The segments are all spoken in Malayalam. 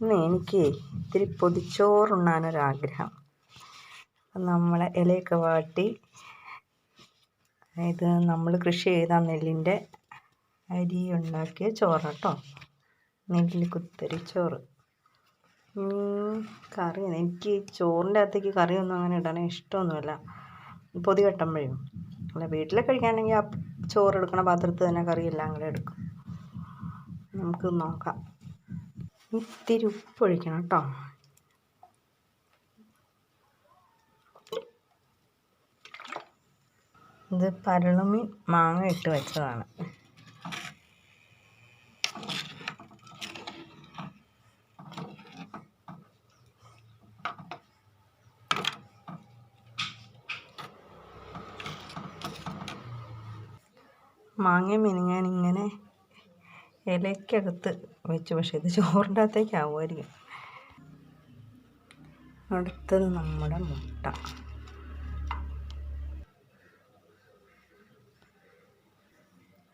ഇന്ന് എനിക്ക് ഇത്തിരി പൊതിച്ചോറുണ്ണാനൊരാഗ്രഹം. നമ്മളെ ഇലയൊക്കെ വാട്ടി ഇത് നമ്മൾ കൃഷി ചെയ്ത നെല്ലിന്റെ അരി ഉണ്ടാക്കിയ ചോറ് കേട്ടോ. നെല്ല് കുത്തരി ചോറ്. കറി എനിക്ക് ചോറിന്റെ അകത്തേക്ക് കറിയൊന്നും അങ്ങനെ ഇടാൻ ഇഷ്ടമൊന്നുമില്ല. പൊതി കെട്ടുമ്പോഴും. അല്ല വീട്ടിൽ കഴിക്കാനെങ്കിൽ ആ ചോറെടുക്കണ പാത്രത്തിൽ തന്നെ കറിയെല്ലാം കൂടെ എടുക്കും. നമുക്ക് നോക്കാം. ഇത്തിരി ഉപ്പ് ഒഴിക്കണം കേട്ടോ ഇത് പരളുമീൻ മാങ്ങ ഇട്ട് വെച്ചതാണ്. മാങ്ങ മിനിങ്ങാൻ ഇങ്ങനെ ഇലയ്ക്കകത്ത് വെച്ചു. പക്ഷേ ഇത് ചോറിന്റെ അകത്തേക്ക് ആവുമായിരിക്കും അടുത്തത് നമ്മുടെ മുട്ട.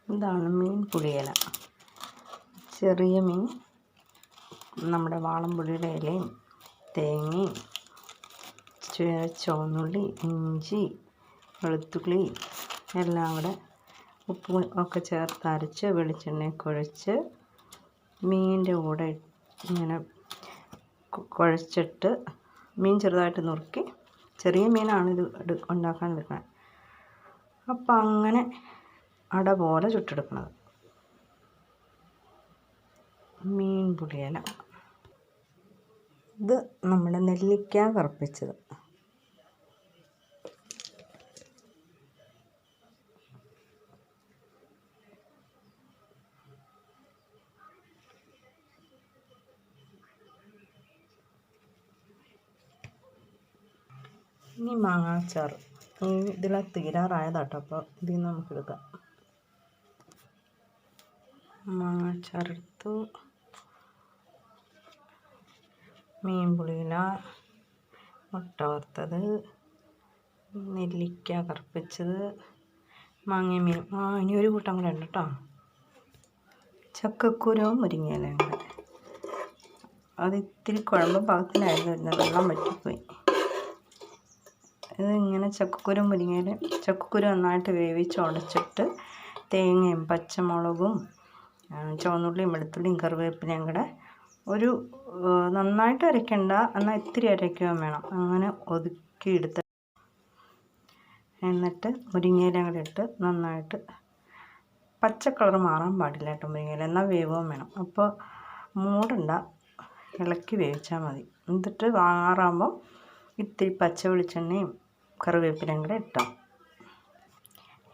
ഇതാണ് മീൻ പുളിയില. ചെറിയ മീൻ നമ്മുടെ വാളംപുളിയുടെ ഇലയും തേങ്ങയും ചുവന്നുള്ളി ഇഞ്ചി വെളുത്തുള്ളി എല്ലാം കൂടെ ഉപ്പ് ഒക്കെ ചേർത്ത് അരച്ച് വെളിച്ചെണ്ണയിൽ കുഴച്ച് മീനിന്റെ കൂടെ ഇങ്ങനെ കുഴച്ചിട്ട് മീൻ ചെറുതായിട്ട് നുറുക്കി ചെറിയ മീനാണ് ഇത് ഉണ്ടാക്കാൻ എടുക്കുന്നത് അപ്പം അങ്ങനെ അട പോലെ ചുട്ടെടുക്കുന്നത് മീൻ പുളിയില. ഇത് നമ്മുടെ നെല്ലിക്ക കറുപ്പിച്ചത് ഇനി മാങ്ങാച്ചാർ ഇതിലെ തീരാറായതാട്ടോ. അപ്പോൾ ഇതിൽ നിന്ന് നമുക്ക് എടുക്കാം മാങ്ങാച്ചാർ എടുത്തു മീൻ പുളിയില മുട്ട വറുത്തത് നെല്ലിക്ക കറുപ്പിച്ചത് മാങ്ങ മീൻ ആ ഇനി ഒരു കൂട്ടം കൂടെ ഉണ്ട് കേട്ടോ ചക്കക്കുരവും മുരിങ്ങയിലയും കൂടെ. അത് ഇത്തിരി കുഴമ്പ് പാകത്തിനായിരുന്നു. വരുന്നത് വെള്ളം വറ്റിപ്പോയി. ഇത് ഇങ്ങനെ ചക്കക്കുരു മുരിങ്ങയിൽ ചക്കക്കുരു നന്നായിട്ട് വേവിച്ച് ഉടച്ചിട്ട് തേങ്ങയും പച്ചമുളകും ചുവന്നുള്ളിയും വെളുത്തുള്ളിയും കറിവേപ്പിലയും കൂടെ ഒരു നന്നായിട്ട് അരയ്ക്കണ്ട. എന്നാൽ ഇത്തിരി അരയ്ക്കുകയും വേണം. അങ്ങനെ ഒതുക്കിയെടുത്ത് എന്നിട്ട് മുരിങ്ങയില കൂടെ ഇട്ട് നന്നായിട്ട് പച്ച കളർ മാറാൻ പാടില്ല കേട്ടോ മുരിങ്ങയില. എന്നാൽ വേവും വേണം. അപ്പോൾ മൂടണ്ട. ഇളക്കി വേവിച്ചാൽ മതി. എന്നിട്ട് വാങ്ങാറാകുമ്പോൾ ഇത്തിരി പച്ച വെളിച്ചെണ്ണയും കറിവേപ്പിലയും കൂടെ ഇട്ടോ.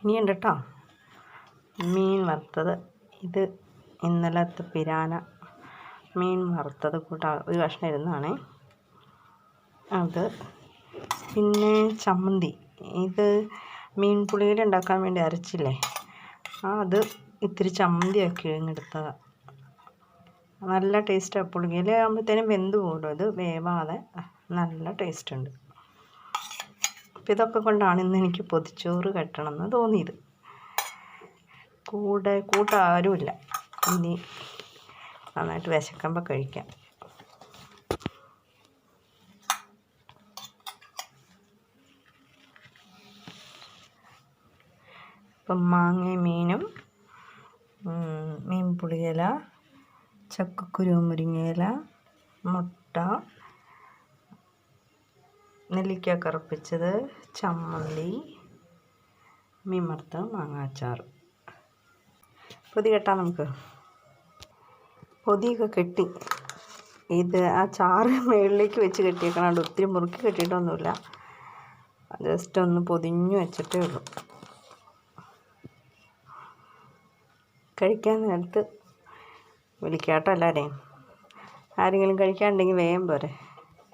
ഇനിയുണ്ട് കേട്ടോ മീൻ വറുത്തത്. ഇത് ഇന്നലത്തെ പിരാന മീൻ വറുത്തത് കൂട്ട ഒരു കഷ്ണം ഇരുന്നാണേ അത് പിന്നെ ചമ്മന്തി. ഇത് മീൻ പുളിയിൽ ഉണ്ടാക്കാൻ വേണ്ടി അരച്ചില്ലേ? ആ അത് ഇത്തിരി ചമ്മന്തിയാക്കി എടുത്തതാണ് നല്ല ടേസ്റ്റാണ് പുളിയിൽ ആകുമ്പോഴത്തേനും വെന്ത് പോകുമല്ലോ അത് വേവാതെ നല്ല ടേസ്റ്റ് ഉണ്ട്. അപ്പം ഇതൊക്കെ കൊണ്ടാണ് ഇന്ന് എനിക്ക് പൊതിച്ചോറ് കെട്ടണമെന്ന് തോന്നിയത്. കൂടെ കൂട്ടാരുമില്ല. ഇനി നന്നായിട്ട് വിശക്കുമ്പോൾ കഴിക്കാം. ഇപ്പം മാങ്ങ മീനും മീൻ പുളിയില ചക്കക്കുരു മുരിങ്ങയില മുട്ട നെല്ലിക്ക കറുപ്പിച്ചത് ചമ്മന്തി മീൻ മാങ്ങാച്ചാർ പൊതി കെട്ടാം നമുക്ക്. പൊതിയൊക്കെ കെട്ടി. ഇത് ആ ചാറ് മുകളിലേക്ക് വെച്ച് കെട്ടിയേക്കണോണ്ട് ഒത്തിരി മുറുക്കി കെട്ടിയിട്ടൊന്നുമില്ല. ജസ്റ്റ് ഒന്ന് പൊതിഞ്ഞു വെച്ചിട്ടേ ഉള്ളൂ. കഴിക്കാൻ നേരത്ത് വിളിക്കാട്ടോ എല്ലാവരെയും. ആരെങ്കിലും കഴിക്കാനുണ്ടെങ്കിൽ വേഗം പോരെ.